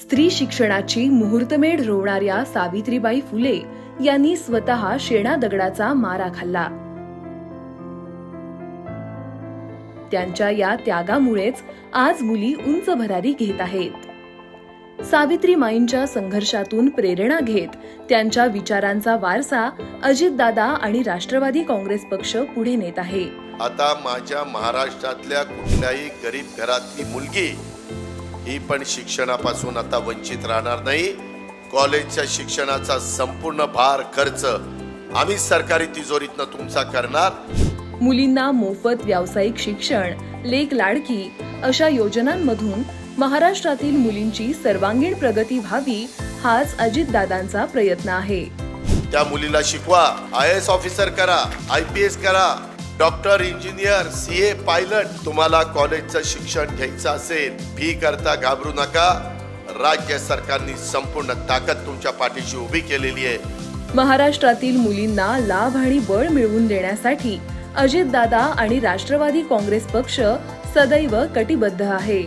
स्त्री शिक्षणाची मुहूर्तमेढ रोवणाऱ्या सावित्रीबाई फुले यांनी स्वतः शेणा दगडाचा मारा खाल्ला. त्यांच्या या त्यागामुळेच आज मुली उंच भरारी घेत आहेत. सावित्रीमाईंच्या संघर्षातून प्रेरणा घेत त्यांच्या विचारांचा वारसा अजितदादा आणि राष्ट्रवादी काँग्रेस पक्ष पुढे नेत आहे. आता माझ्या महाराष्ट्रातल्या कुठल्याही गरीब घरातली मुलगी ही पण शिक्षणापासून आता वंचित राहणार नाही. कॉलेजच्या शिक्षणाचा संपूर्ण भार खर्च आम्ही सरकारी तिजोरीतनं तुमचा करणार. मुलींना मोफत व्यावसायिक शिक्षण लेक लाडकी अशा योजनांमधून महाराष्ट्रातील मुलींची सर्वांगीण प्रगती व्हावी हाच अजितदादांचा प्रयत्न आहे. त्या मुलीला शिकवा आय एस ऑफिसर करा आय पी एस करा. Doctor engineer C A pilot तुम्हाला कॉलेजचं शिक्षण घ्यायचं असेल फी करता घाबरू नका. राज्य सरकारने संपूर्ण ताकद तुमच्या पाठीशी उभी केलेली आहे. महाराष्ट्रातील मुलींना लाभ आणि बळ मिळवून देण्यासाठी अजितदादा आणि राष्ट्रवादी काँग्रेस पक्ष सदैव कटिबद्ध आहे.